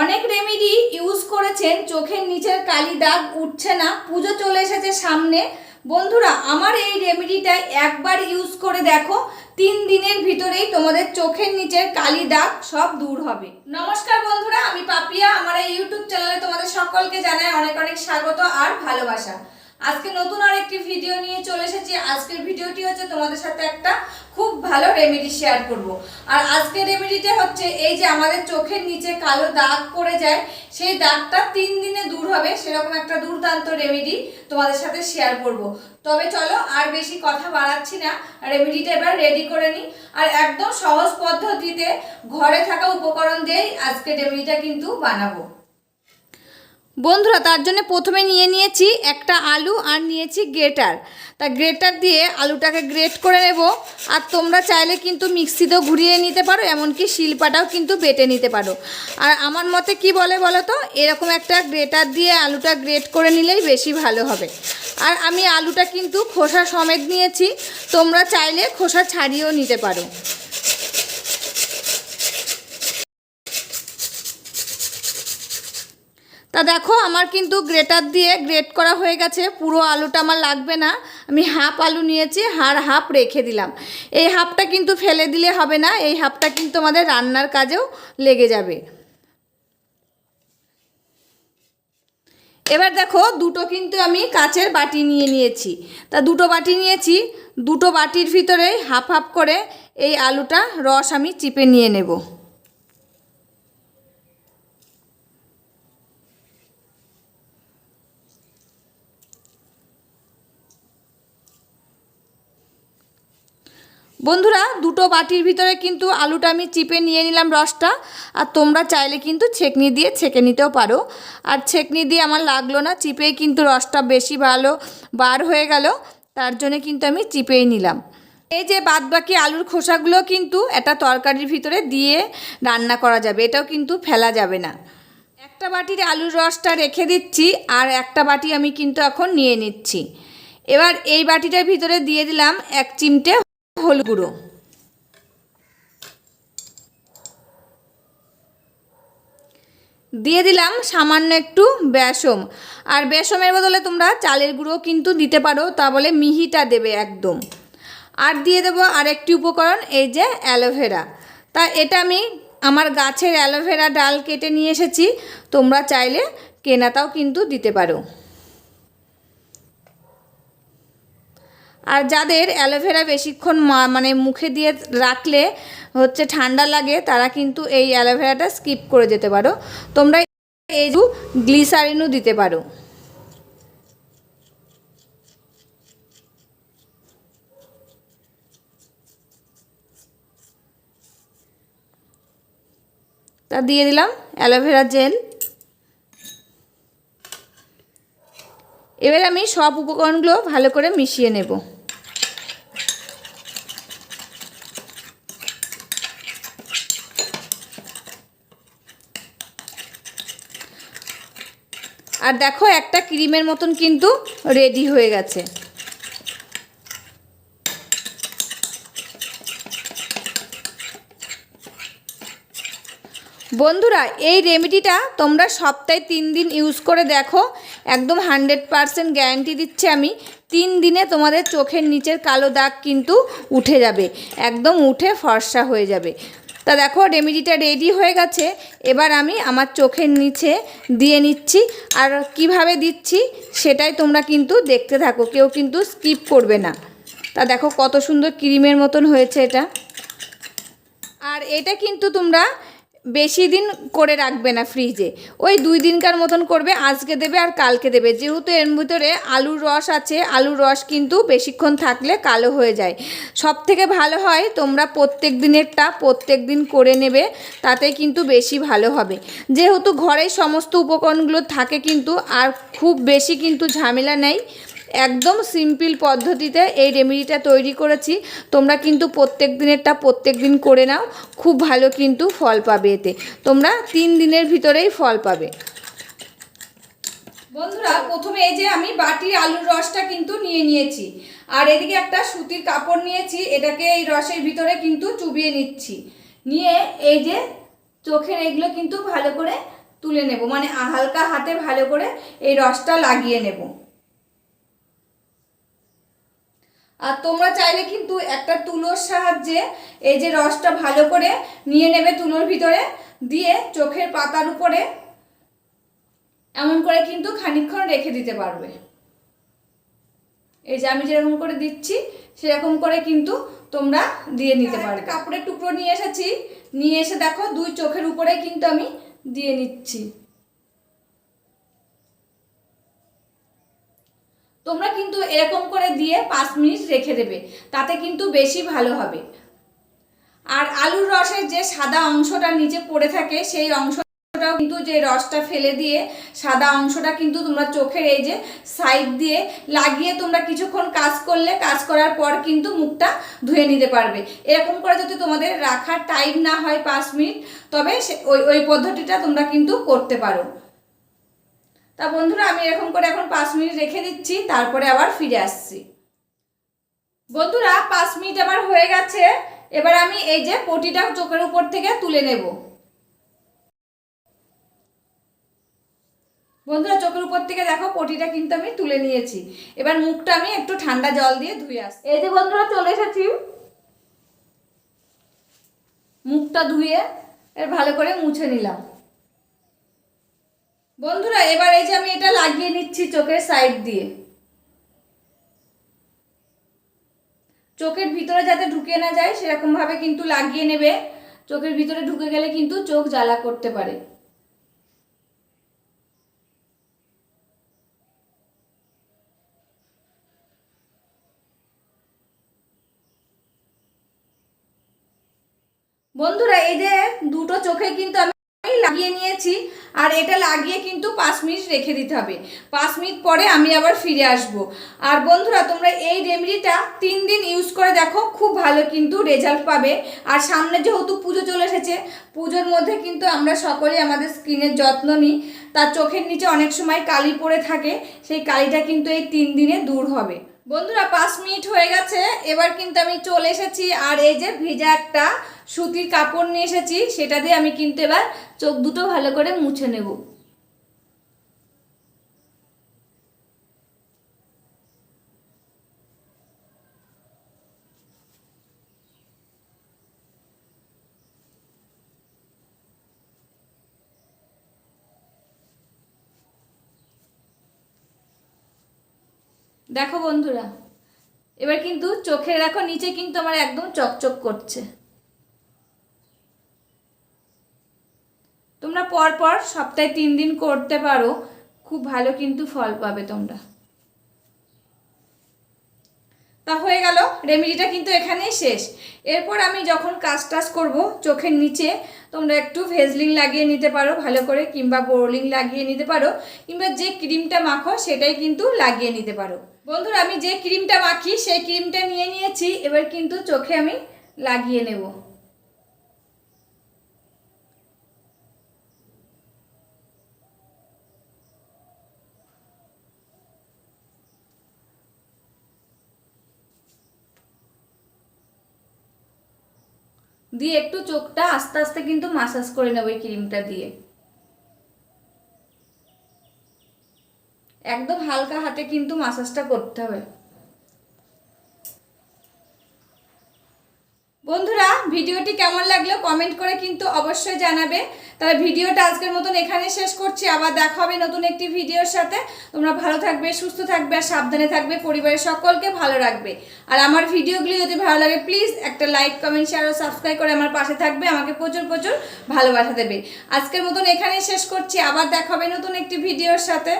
অনেক remedy use করেছেন, চোখের নিচের কালি দাগ উঠছে না, পুজো চলে এসেছে সামনে। বন্ধুরা, আমার এই রেমেডিটা একবার ইউজ করে দেখো, তিন দিনের ভিতরেই তোমাদের চোখের নিচের কালি দাগ সব দূর হবে। নমস্কার বন্ধুরা, আমি পাপিয়া, আমার এই ইউটিউব চ্যানেলে তোমাদের সকলকে জানাই অনেক অনেক স্বাগত আর ভালোবাসা। আজকে নতুন আরেকটি ভিডিও নিয়ে চলে এসেছি। আজকের ভিডিওটি হচ্ছে তোমাদের সাথে একটা খুব ভালো রেমেডি শেয়ার করব। আর আজকের রেমেডিটা হচ্ছে এই যে আমাদের চোখের নিচে কালো দাগ পড়ে যায়, সেই দাগটা তিন দিনে দূর হবে, সেরকম একটা দুর্দান্ত রেমেডি তোমাদের সাথে শেয়ার করব। তবে চলো আর বেশি কথা বাড়াচ্ছি না রেমেডিটা এবার রেডি করে নিই। আর একদম সহজ পদ্ধতিতে ঘরে থাকা উপকরণ দিয়েই আজকে রেমেডিটা কিন্তু বানাবো। বন্ধুরা, তার জন্য প্রথমে নিয়ে নিয়েছি একটা আলু আর নিয়েছি গ্রেটার। তা গ্রেটার দিয়ে আলুটাকে গ্রেট করে নেব। আর তোমরা চাইলে কিন্তু মিক্সিতেও ঘুরিয়ে নিতে পারো, এমনকি শিলপাটাও কিন্তু বেটে নিতে পারো। আর আমার মতে কি বলে বলো তো? এরকম একটা গ্রেটার দিয়ে আলুটা গ্রেট করে নিলেই বেশি ভালো হবে। আর আমি আলুটা কিন্তু খোসা সমেত নিয়েছি। তোমরা চাইলে খোসা ছাড়িয়েও নিতে পারো। তা দেখো, আমার কিন্তু গ্রেটার দিয়ে গ্রেট করা হয়ে গেছে। পুরো আলুটা আমার লাগবে না। আমি হাফ আলু নিয়েছি আর হাফ রেখে দিলাম। এই হাফটা কিন্তু ফেলে দিলে হবে না, এই হাফটা কিন্তু আমাদের রান্নার কাজেও লেগে যাবে। এবার দেখো, দুটো কিন্তু আমি কাচের বাটি নিয়ে নিয়েছি। তা দুটো বাটি নিয়েছি, দুটো বাটির ভিতরে হাফ হাফ করে এই আলুটা রস আমি চিপে নিয়ে নেব। বন্ধুরা, দুটো বাটির ভিতরে কিন্তু আলুটা আমি চিপে নিয়ে নিলাম রসটা, আর তোমরা চাইলে কিন্তু ছেকনি দিয়ে ছেঁকে নিতেও পারো। আর ছেকনি দিয়ে আমার লাগল না, চিপেই কিন্তু রসটা বেশি ভালো বার হয়ে গেল, তার জন্য কিন্তু আমি চিপেই নিলাম। এই যে বাদবাকি আলুর খোসাগুলো কিন্তু একটা তরকারির ভিতরে দিয়ে রান্না করা যাবে, এটাও কিন্তু ফেলা যাবে না। একটা বাটির আলুর রসটা রেখে দিচ্ছি, আর একটা বাটি আমি কিন্তু এখন নিয়ে নিচ্ছি। এবার এই বাটিটার ভিতরে দিয়ে দিলাম এক চিমটে হলুদ গুঁড়ো। দিয়ে দিলাম সামান্য একটু বেসম। আর বেসমের বদলে তোমরা চালের গুঁড়ো কিন্তু দিতে পারো, তা বলে মিহিটা দেবে একদম। আর দিয়ে দেবো আরেকটি উপকরণ, এই যে অ্যালোভেরা। তা এটা আমি আমার গাছের অ্যালোভেরা ডাল কেটে নিয়ে এসেছি, তোমরা চাইলে কেনাটাও কিন্তু দিতে পারো। আর যাদের অ্যালোভেরা বেশিক্ষণ মানে মুখে দিয়ে রাখলে হচ্ছে ঠান্ডা লাগে, তারা কিন্তু এই অ্যালোভেরাটা স্কিপ করে যেতে পারো। তোমরা এই গ্লিসারিনও দিতে পারো। তা দিয়ে দিলাম অ্যালোভেরা জেল। এবার আমি সব উপকরণগুলো ভালো করে মিশিয়ে নেব। আর দেখো, একটা ক্রিমের মতন কিন্তু রেডি হয়ে গেছে। বন্ধুরা, এই রেমেডিটা তোমরা সপ্তাহে তিন দিন ইউজ করে দেখো। একদম হান্ড্রেড পারসেন্ট গ্যারান্টি দিচ্ছি আমি, তিন দিনে তোমাদের চোখের নিচের কালো দাগ কিন্তু উঠে যাবে। একদম উঠে ফর্সা হয়ে যাবে। তা দেখো রেমিডিটা রেডি হয়ে গেছে। এবার আমি আমার চোখের নিচে দিয়ে নিচ্ছি। আর কীভাবে দিচ্ছি সেটাই তোমরা কিন্তু দেখতে থাকো, কেউ কিন্তু স্কিপ করবে না। তা দেখো, কত সুন্দর ক্রিমের মতন হয়েছে এটা। আর এটা কিন্তু তোমরা বেশি দিন করে রাখবে না ফ্রিজে ওই দুই দিনকার মতন করবে, আজকে দেবে আর কালকে দেবে। যেহেতু এর ভিতরে আলুর রস আছে, আলুর রস কিন্তু বেশিক্ষণ থাকলে কালো হয়ে যায়। সব থেকে ভালো হয়, তোমরা প্রত্যেক দিনেরটা প্রত্যেক দিন করে নেবে, তাতে কিন্তু বেশি ভালো হবে। যেহেতু ঘরেই সমস্ত উপকরণগুলো থাকে কিন্তু, আর খুব বেশি কিন্তু ঝামেলা নেই একদম সিম্পল পদ্ধতিতে এই রেমেডিটা তৈরি করেছি। তোমরা কিন্তু প্রত্যেক দিনেরটা প্রত্যেক দিন করে নাও, খুব ভালো কিন্তু ফল পাবে এতে। তোমরা তিন দিনের ভিতরেই ফল পাবে। বন্ধুরা, প্রথমে এই যে আমি বাটির আলুর রসটা কিন্তু নিয়ে নিয়েছি। আর এদিকে একটা সুতির কাপড় নিয়েছি, এটাকে এই রসের ভিতরে কিন্তু চুবিয়ে নিচ্ছি। নিয়ে এই যে চোখের এগুলো কিন্তু ভালো করে তুলে নেব। মানে হালকা হাতে ভালো করে এই রসটা লাগিয়ে নেব। আর তোমরা চাইলে কিন্তু একটা তুলোর সাহায্যে এই যে রসটা ভালো করে নিয়ে নেবে তুলোর ভিতরে দিয়ে চোখের পাতার উপরে এমন করে কিন্তু খানিকক্ষণ রেখে দিতে পারবে। এই যে আমি যেরকম করে দিচ্ছি সেরকম করে কিন্তু তোমরা দিয়ে নিতে পারবে। কাপড়ের টুকরো নিয়ে এসেছি। নিয়ে এসে দেখো দুই চোখের উপরে কিন্তু আমি দিয়ে নিচ্ছি। তোমরা কিন্তু এরকম করে দিয়ে পাঁচ মিনিট রেখে দেবে, তাতে কিন্তু বেশি ভালো হবে। আর আলুর রসের যে সাদা অংশটা নিচে পড়ে থাকে, সেই অংশটাও কিন্তু যে রসটা ফেলে দিয়ে সাদা অংশটা কিন্তু তোমরা চোখের এই যে সাইড দিয়ে লাগিয়ে তোমরা কিছুক্ষণ কাজ করলে, কাজ করার পর কিন্তু মুখটা ধুয়ে নিতে পারবে। এরকম করে যদি তোমাদের রাখার টাইম না হয় পাঁচ মিনিট, তবে ওই ওই পদ্ধতিটা তোমরা কিন্তু করতে পারো। তা বন্ধুরা আমি এরকম করে এখন পাঁচ মিনিট রেখে দিচ্ছি তারপরে আবার ফিরে আসছি। বন্ধুরা পাঁচ মিনিট আমার হয়ে গেছে এবার আমি এই যে পটিটা চোখের উপর থেকে তুলে নেব। বন্ধুরা চোখের উপর থেকে দেখো পটিটা কিন্তু আমি তুলে নিয়েছি। এবার মুখটা আমি একটু ঠান্ডা জল দিয়ে ধুয়ে আসছি। এই যে বন্ধুরা চলে এসেছি। মুখটা ধুয়ে এর ভালো করে মুছে নিলাম। বন্ধুরা, এবার এই যে আমি এটা লাগিয়ে নিচ্ছি চোখের সাইড দিয়ে। চোখের ভিতরে যাতে ঢুকে না যায় সেরকম ভাবে কিন্তু লাগিয়ে নেবে। চোখের ভিতরে ঢুকে গেলে কিন্তু চোখ জ্বালা করতে পারে। বন্ধুরা, এই যে দুটো চোখে কিন্তু আর এটা লাগিয়ে কিন্তু পাঁচ মিনিট রেখে দিতে হবে। পাঁচ মিনিট পরে আমি আবার ফিরে আসব। আর বন্ধুরা, তোমরা এই রেমেডিটা তিন দিন ইউজ করে দেখো, খুব ভালো কিন্তু রেজাল্ট পাবে। আর সামনে যেহেতু পুজো চলে এসেছে, পুজোর মধ্যে কিন্তু আমরা সকলেই আমাদের স্কিনের যত্ন নিই। তার চোখের নিচে অনেক সময় কালি পড়ে থাকে, সেই কালিটা কিন্তু এই তিন দিনে দূর হবে। বন্ধুরা, পাঁচ মিনিট হয়ে গেছে। এবার কিন্তু আমি চলে এসেছি, আর এই যে ভিজা একটা সুতির কাপড় নিয়ে এসেছি, সেটা দিয়ে আমি কিন্তু এবার চোখ দুটো ভালো করে মুছে নেব। দেখো বন্ধুরা, এবার কিন্তু চোখে দেখো, নিচে কিন্তু আমার একদম চকচক করছে। তোমরা পর পর সপ্তাহে তিন দিন করতে পারো, খুব ভালো কিন্তু ফল পাবে তোমরা। তা হয়ে গেল রেমেডিটা কিন্তু এখানেই শেষ। এরপর আমি যখন কাজ টাজ করব চোখের নিচে, তোমরা একটু ভেজলিং লাগিয়ে নিতে পারো, ভালো করে, কিংবা বোরলিং লাগিয়ে নিতে পারো, কিংবা যে ক্রিমটা মাখো সেটাই কিন্তু লাগিয়ে নিতে পারো। বন্ধুরা, আমি যে ক্রিমটা মাখি, সেই ক্রিমটা নিয়ে নিয়েছি, এবার কিন্তু চোখে আমি লাগিয়ে নেব। দিয়ে একটু চোখটা আস্তে আস্তে কিন্তু মাসাজ করে নেব এই ক্রিমটা দিয়ে। একদম হালকা হাতে কিন্তু মাসাজটা করতে হবে। বন্ধুরা, ভিডিওটি কেমন লাগল কমেন্ট করে কিন্তু অবশ্যই জানাবে। তাহলে ভিডিওটা আজকের মতন এখানে শেষ করছি। আবার দেখা হবে নতুন একটি ভিডিওর সাথে। তোমরা ভালো থাকবে, সুস্থ থাকবে, আর সাবধানে থাকবে। পরিবারের সকলকে ভালো রাখবে। আর আমার ভিডিওগুলি যদি ভালো লাগে প্লিজ একটা লাইক কমেন্ট শেয়ার ও সাবস্ক্রাইব করে আমার পাশে থাকবে। আমাকে প্রচুর প্রচুর ভালোবাসা দেবে। আজকের মতন এখানেই শেষ করছি। আবার দেখা হবে নতুন একটি ভিডিওর সাথে।